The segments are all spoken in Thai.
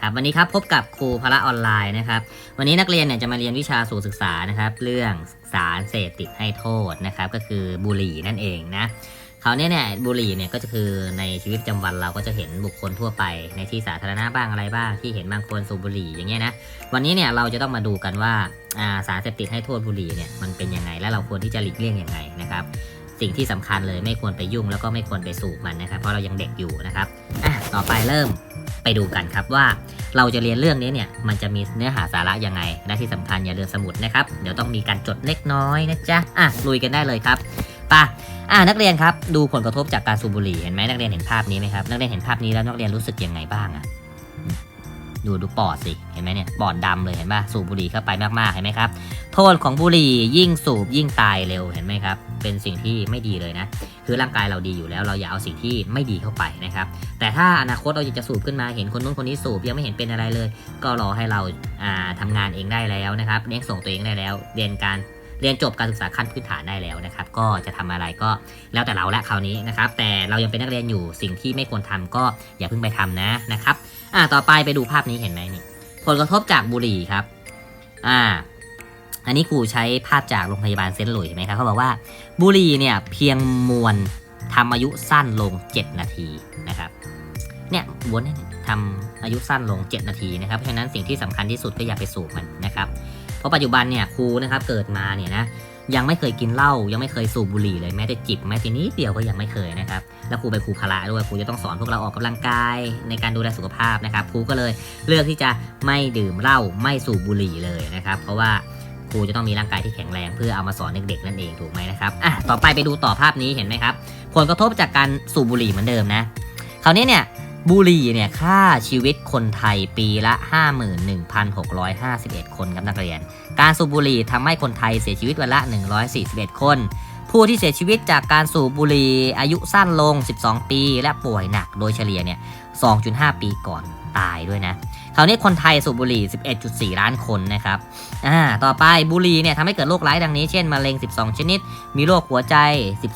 ครับวันนี้ครับพบกับครูพละออนไลน์นะครับ วันนี้นักเรียนเนี่ยจะมาเรียนวิชาสู่ศึกษานะครับ เรื่องสารเสพติดให้โทษนะครับ ก็คือบุหรี่นั่นเองนะเขาวนี่ยเนี่ยบุหรี่เนี่ยก็จะคือในชีวิตประจำวันเราก็จะเห็นบุคคลทั่วไป ในที่สาธารณะบ้างอะไรบ้างที่เห็นบางคนสูบบุหรี่อย่างเงี้ยนะวันนี้เนี่ยเราจะต้องมาดูกันว่าสารเสพติดให้โทษบุหรี่เนี่ยมันเป็นยังไงและเราควรที่จะหลีกเลี่ยงยังไงนะครับสิ่งที่สำคัญเลยไม่ควรไปยุ่งแล้วก็ไม่ควรไปสูบมันนะครับ เพราะเรายังเด็กอยู่นะครับอะต่อไปเริ่ม ไปดูกันครับว่าเราจะเรียนเรื่องนี้เนี่ยมันจะมีเนื้อหาสาระยังไง และที่สำคัญอย่าลืมสมุดนะครับ เดี๋ยวต้องมีการจดเล็กน้อยนะจ๊ะอะลุยกันได้เลยครับป่ะอะนักเรียนครับ ดูผลกระทบจากการสูบบุหรี่เห็นไหมนักเรียนเห็นภาพนี้ไหมครับนักเรียนเห็นภาพนี้แล้วนักเรียนรู้สึกยังไงบ้างอะ ดูดูปอดสิ เห็นไหมเนี่ย ปอดดำเลยเห็นป่ะ สูบบุหรี่เข้าไปมากๆ เห็นไหมครับ โทษของบุหรี่ยิ่งสูบยิ่งตายเร็ว เห็นไหมครับ เป็นสิ่งที่ไม่ดีเลยนะ คือร่างกายเราดีอยู่แล้ว เราอย่าเอาสิ่งที่ไม่ดีเข้าไปนะครับ แต่ถ้าอนาคตเราอยากจะสูบขึ้นมา เห็นคนนู้นคนนี้สูบยังไม่เห็นเป็นอะไรเลย ก็รอให้เราอ่าทำงานเองได้แล้วนะครับ เลี้ยงส่งตัวเองได้แล้ว เรียนการ เรียนจบการศึกษาขั้นพื้นฐานได้แล้วนะครับ ก็จะทำอะไรก็แล้วแต่เราและคราวนี้นะครับ แต่เรายังเป็นนักเรียนอยู่สิ่งที่ไม่ควรทำก็อย่าเพิ่งไปทำนะนะครับ อ่าต่อไปไปดูภาพนี้เห็นไหมนี่ ผลกระทบจากบุหรี่ครับ อ่า อันนี้ครูใช้ภาพจากโรงพยาบาลเซนต์หลุยส์เห็นไหมครับเขาบอกว่าบุหรี่เนี่ยเพียงมวลทำอายุสั้นลง 7 นาทีนะครับเนี่ยวนทำอายุสั้นลง 7 นาทีนะครับ เพราะฉะนั้นสิ่งที่สำคัญที่สุดก็อย่าไปสูบมันนะครับ เพราะปัจจุบันเนี่ยครูนะครับเกิดมาเนี่ยนะยังไม่เคยกินเหล้ายังไม่เคยสูบบุหรี่เลยแม้แต่จิบแม้แต่นิดเดียวก็ยังไม่เคยนะครับแล้วครูเป็นครูพละด้วยครูจะต้องสอนพวกเราออกกำลังกายในการดูแลสุขภาพนะครับครูก็เลยเลือกที่จะไม่ดื่มเหล้าไม่สูบบุหรี่เลยนะครับเพราะว่าครูจะต้องมีร่างกายที่แข็งแรงเพื่อเอามาสอนเด็กๆนั่นเองถูกไหมนะครับอะต่อไปไปดูต่อภาพนี้เห็นไหมครับผลกระทบจากการสูบบุหรี่เหมือนเดิมนะคราวนี้เนี่ย บุหรี่เนี่ยฆ่าชีวิตคนไทยปีละ 51,651 คนครับนักเรียน การสูบบุหรี่ทำให้คนไทยเสียชีวิตวันละ 141 คน ผู้ที่เสียชีวิตจากการสูบบุหรี่อายุสั้นลง 12 ปี และป่วยหนักโดยเฉลี่ยเนี่ย 2.5 ปีก่อนตายด้วยนะ คราวนี้คนไทยสูบบุหรี่ 11.4 ล้านคนนะครับอ่าต่อไปบุหรี่เนี่ยทำให้เกิดโรคร้ายดังนี้ เช่นมะเร็ง 12 ชนิด มีโรคหัวใจ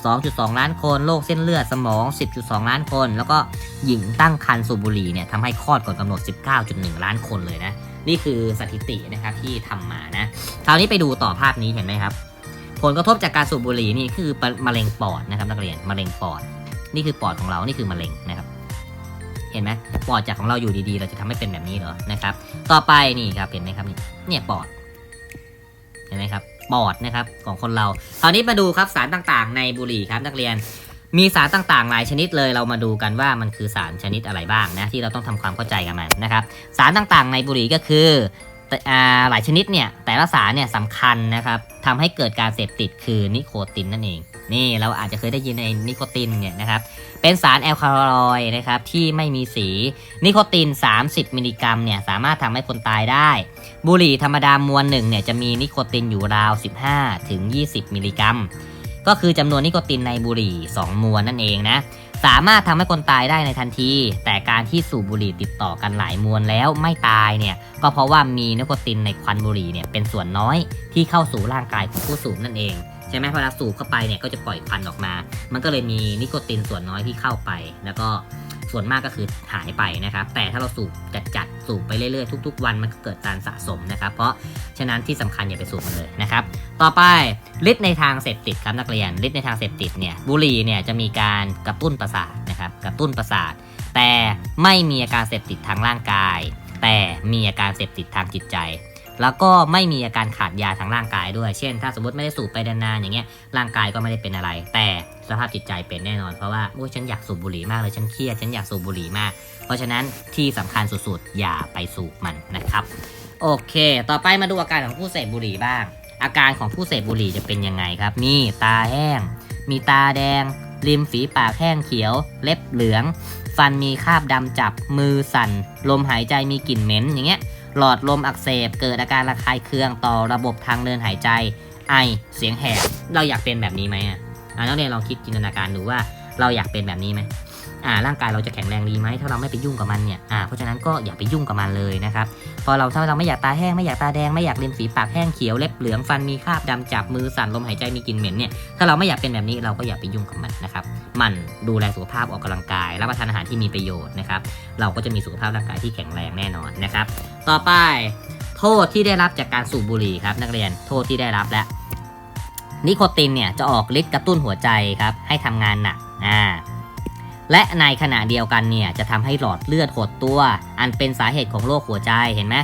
12.2 ล้านคน โรคเส้นเลือดสมอง 10.2 ล้านคน แล้วก็หญิงตั้งครรภ์สูบบุหรี่เนี่ยทำให้คลอดก่อนกำหนด 19.1 ล้านคนเลยนะ นี่คือสถิตินะครับที่ทำมานะ คราวนี้ไปดูต่อภาพนี้เห็นไหมครับผลกระทบจากการสูบบุหรี่นี่คือมะเร็งปอดนะครับนักเรียนมะเร็งปอด นี่คือปอดของเรานี่คือมะเร็งนะครับ เห็นไหมปอดจากของเราอยู่ดีๆ เราจะทำให้เป็นแบบนี้เหรอนะครับ ต่อไปนี่ครับเห็นไหมครับนี่เนี่ยปอด เห็นไหมครับปอดนะครับของคนเราคราวนี้มาดูครับสารต่างๆ ในบุหรี่ครับนักเรียน มีสารต่างๆ หลายชนิดเลยเรามาดูกันว่ามันคือสารชนิดอะไรบ้างนะที่เราต้องทำความเข้าใจกันมันนะครับ สารต่างๆ ในบุหรี่ก็คือ หลายชนิดเนี่ยแต่ละสารเนี่ยสำคัญนะครับทำให้เกิดการเสพติดคือนิโคตินนั่นเอง นี่เราอาจจะเคยได้ยินในนิโคตินเนี่ยนะครับเป็นสารแอลคาลอยด์นะครับที่ไม่มีสีนิโคติน 30 มิลลิกรัมเนี่ยสามารถทำให้คนตายได้ บุหรี่ธรรมดามวลหนึ่งเนี่ยจะมีนิโคตินอยู่ราว 15 ถึง 20 มิลลิกรัม ก็คือจำนวนนิโคตินในบุหรี่ 2 มวลนั่นเองนะ สามารถทำให้คนตายได้ในทันที แต่การที่สูบบุหรี่ติดต่อกันหลายมวลแล้วไม่ตายเนี่ยก็เพราะว่ามีนิโคตินในควันบุหรี่เนี่ยเป็นส่วนน้อยที่เข้าสู่ร่างกายของผู้สูบนั่นเองใช่ไหมเวลาสูบเข้าไปเนี่ยก็จะปล่อยควันออกมา มันก็เลยมีนิโคตินส่วนน้อยที่เข้าไป แล้วก็ ส่วนมากก็คือหายไปนะครับ แต่ถ้าเราสูบจัดๆสูบไปเรื่อยๆทุก ๆ วันมันก็เกิดการสะสมนะครับ เพราะฉะนั้นที่สำคัญอย่าไปสูบมันเลยนะครับ ต่อไปฤทธิ์ในทางเสพติดครับนักเรียนฤทธิ์ในทางเสพติดเนี่ยบุหรี่เนี่ยจะมีการกระตุ้นประสาทนะครับกระตุ้นประสาท แต่ไม่มีอาการเสพติดทางร่างกาย แต่มีอาการเสพติดทางจิตใจ แล้วก็ไม่มีอาการขาดยาทางร่างกายด้วย เช่น ถ้าสมมติไม่ได้สูบไปนานๆอย่างเงี้ย ร่างกายก็ไม่ได้เป็นอะไร แต่สภาพจิตใจเป็นแน่นอน เพราะว่าโอ้ยฉันอยากสูบบุหรี่มากเลยฉันเครียดฉันอยากสูบบุหรี่มาก เพราะฉะนั้นที่สำคัญสุดๆอย่าไปสูบมันนะครับโอเค ต่อไปมาดูอาการของผู้เสพบุหรี่บ้าง อาการของผู้เสพบุหรี่จะเป็นยังไงครับมีตาแห้ง มีตาแดง ริมฝีปากแห้งเขียว เล็บเหลือง ฟันมีคราบดำจับ มือสั่น ลมหายใจมีกลิ่นเหม็นอย่างเงี้ย หลอดลมอักเสบ เกิดอาการระคายเคืองต่อระบบทางเดินหายใจ ไอ เสียงแหบ เราอยากเป็นแบบนี้ไหมอะอะนักเรียนลองคิดจินตนาการดูว่าเราอยากเป็นแบบนี้ไหม อ่าร่างกายเราจะแข็งแรงดีไหมถ้าเราไม่ไปยุ่งกับมันเนี่ยอ่าเพราะฉะนั้นก็อย่าไปยุ่งกับมันเลยนะครับพอเราถ้าเราไม่อยากตาแห้งไม่อยากตาแดงไม่อยากเลียมฝีปากแห้งเขียวเล็บเหลืองฟันมีคราบดำจับมือสั่นลมหายใจมีกลิ่นเหม็นเนี่ยถ้าเราไม่อยากเป็นแบบนี้เราก็อย่าไปยุ่งกับมันนะครับมันดูแลสุขภาพออกกำลังกาย รับประทานอาหารที่มีประโยชน์นะครับเราก็จะมีสุขภาพร่างกายที่แข็งแรงแน่นอนนะครับต่อไปโทษที่ได้รับจากการสูบบุหรี่ครับนักเรียนโทษที่ได้รับและนิโคตินเนี่ยจะออกฤทธิ์กระตุ้นหัวใจครับให้ทำงานหนักอ่า และในขณะเดียวกันเนี่ยจะทำให้หลอดเลือดหดตัว อันเป็นสาเหตุของโรคหัวใจเห็นไหม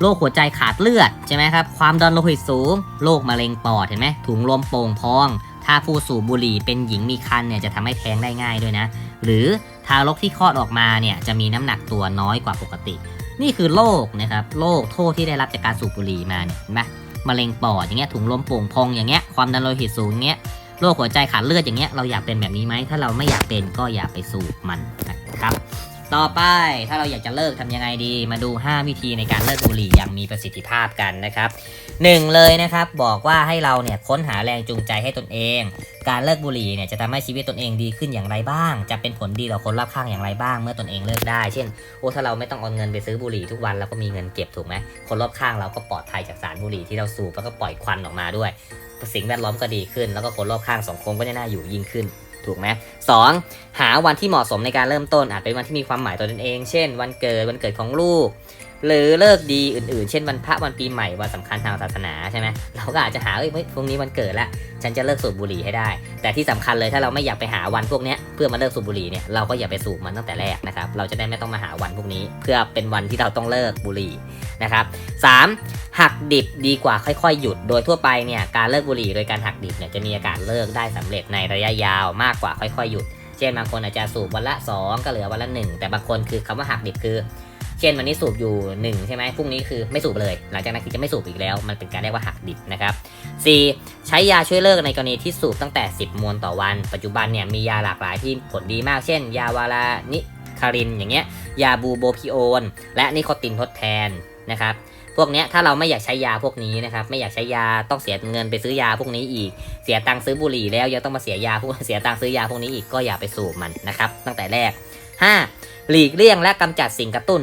โรคหัวใจขาดเลือดใช่ไหมครับความดันโลหิตสูงโรคมะเร็งปอดเห็นไหมถุงลมโป่งพอง ถ้าผู้สูบบุหรี่เป็นหญิงมีครรภ์เนี่ยจะทำให้แท้งได้ง่ายด้วยนะ หรือทารกที่คลอดออกมาเนี่ยจะมีน้ำหนักตัวน้อยกว่าปกติ นี่คือโรคนะครับโรคโทษที่ได้รับจากการสูบบุหรี่มาเนี่ยเห็นไหมมะเร็งปอดอย่างเงี้ยถุงลมโป่งพองอย่างเงี้ยความดันโลหิตสูงอย่างเงี้ย โรคหัวใจขาดเลือดอย่างเงี้ยเราอยากเป็นแบบนี้ไหมถ้าเราไม่อยากเป็นก็อย่าไปสูบมันนะครับ ต่อไปถ้าเราอยากจะเลิกทำยังไงดี มาดู 5 วิธีในการเลิกบุหรี่อย่างมีประสิทธิภาพกันนะครับหนึ่งเลยนะครับบอกว่าให้เราเนี่ยค้นหาแรงจูงใจให้ตนเอง การเลิกบุหรี่เนี่ยจะทำให้ชีวิตตนเองดีขึ้นอย่างไรบ้าง จะเป็นผลดีต่อคนรอบข้างอย่างไรบ้าง เมื่อตนเองเลิกได้ เช่นโอ้ถ้าเราไม่ต้องเอาเงินไปซื้อบุหรี่ทุกวันเราก็มีเงินเก็บถูกไหมคนรอบข้างเราก็ปลอดภัยจากสารบุหรี่ที่เราสูบแล้วก็ปล่อยควันออกมาด้วย สิ่งแวดล้อมก็ดีขึ้น แล้วก็คนรอบข้างสังคมก็น่าอยู่ยิ่งขึ้น ถูกไหมสองหาวันที่เหมาะสมในการเริ่มต้นอาจเป็นวันที่มีความหมายตัวตนเอง เช่น วันเกิดวันเกิดของลูก หรือเลิกดีอื่นๆ เช่นวันพระวันปีใหม่วันสำคัญทางศาสนาใช่ไหมเราก็อาจจะหาเอ้ยพรุ่งนี้วันเกิดละฉันจะเลิกสูบบุหรี่ให้ได้ แต่ที่สำคัญเลยถ้าเราไม่อยากไปหาวันพวกนี้เพื่อมาเลิกสูบบุหรี่เนี่ยเราก็อย่าไปสูบมันตั้งแต่แรกนะครับเราจะได้ไม่ต้องมาหาวันพวกนี้ เพื่อเป็นวันที่เราต้องเลิกบุหรี่นะครับสามหักดิบดีกว่าค่อยๆ หยุด โดยทั่วไปเนี่ยการเลิกบุหรี่โดยการหักดิบเนี่ยจะมีอาการเลิกได้สำเร็จในระยะยาวมากกว่าค่อยๆ หยุด เช่นบางคนอาจจะสูบวันละ 2 ก็เหลือวันละ 1 แต่บางคนคือคำว่าหักดิบคือ เช่นวันนี้สูบอยู่ 1 ใช่ไหมพรุ่งนี้คือไม่สูบเลย หลังจากนั้นคือจะไม่สูบอีกแล้ว มันเป็นการเรียกว่าหักดิบนะครับ 4. ใช้ยาช่วยเลิกในกรณีที่สูบตั้งแต่ 10 มวนต่อวัน ปัจจุบันเนี่ยมียาหลากหลายที่ผลดีมาก เช่น ยาวาลานิคารินอย่างเงี้ย ยาบูโบพิโอนและนิโคตินทดแทนนะครับพวกเนี้ยถ้าเราไม่อยากใช้ยาพวกนี้นะครับไม่อยากใช้ยาต้องเสียเงินไปซื้อยาพวกนี้อีก เสียตังค์ซื้อบุหรี่แล้วยังต้องมาเสียยาพวกเสียตังค์ซื้อยาพวกนี้อีกก็อย่าไปสูบมันนะครับตั้งแต่แรก 5. หลีกเลี่ยงและกำจัดสิ่งกระตุ้น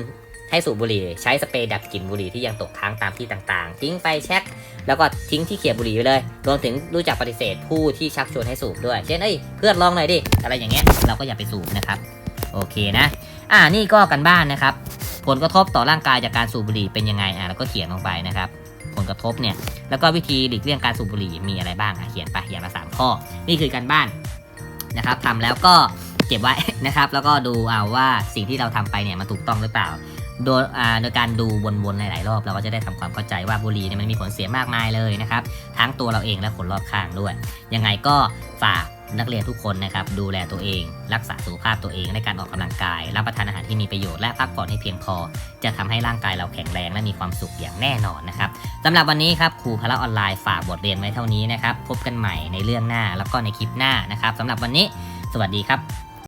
ให้สูบบุหรี่ใช้สเปรย์ดับกลิ่นบุหรี่ที่ยังตกค้างตามที่ต่างๆ ทิ้งไฟแช็กแล้วก็ทิ้งที่เขียบบุหรี่ไปเลย รวมถึงรู้จักปฏิเสธผู้ที่ชักชวนให้สูบด้วย เช่นเอ้ยเพื่อนลองหน่อยดิ อะไรอย่างเงี้ย เราก็อย่าไปสูบนะครับ โอเคนะ อ่า นี่ก็กันบ้านนะครับ ผลกระทบต่อร่างกายจากการสูบบุหรี่เป็นยังไง อ่าแล้วก็เขียนลงไปนะครับ ผลกระทบเนี่ย แล้วก็วิธีหลีกเลี่ยงการสูบบุหรี่มีอะไรบ้าง อะเขียนไปอย่างละสามข้อ นี่คือการบ้านนะครับทำแล้วก็เก็บไว้นะครับ แล้วก็ดูเอาว่าสิ่งที่เราทำไปเนี่ยมันถูกต้องหรือเปล่า โดยโดยการดูวนๆหลายๆรอบเราก็จะได้ทำความเข้าใจว่าบุหรี่เนี่ยมันมีผลเสียมากมายเลยนะครับทั้งตัวเราเองและคนรอบข้างด้วย ยังไงก็ฝากนักเรียนทุกคนนะครับดูแลตัวเอง รักษาสุขภาพตัวเองในการออกกำลังกาย รับประทานอาหารที่มีประโยชน์และพักผ่อนให้เพียงพอ จะทำให้ร่างกายเราแข็งแรงและมีความสุขอย่างแน่นอนนะครับสำหรับวันนี้ครับครูพละออนไลน์ฝากบทเรียนไว้เท่านี้นะครับพบกันใหม่ในเรื่องหน้าแล้วก็ในคลิปหน้านะครับสำหรับวันนี้ สวัสดีครับ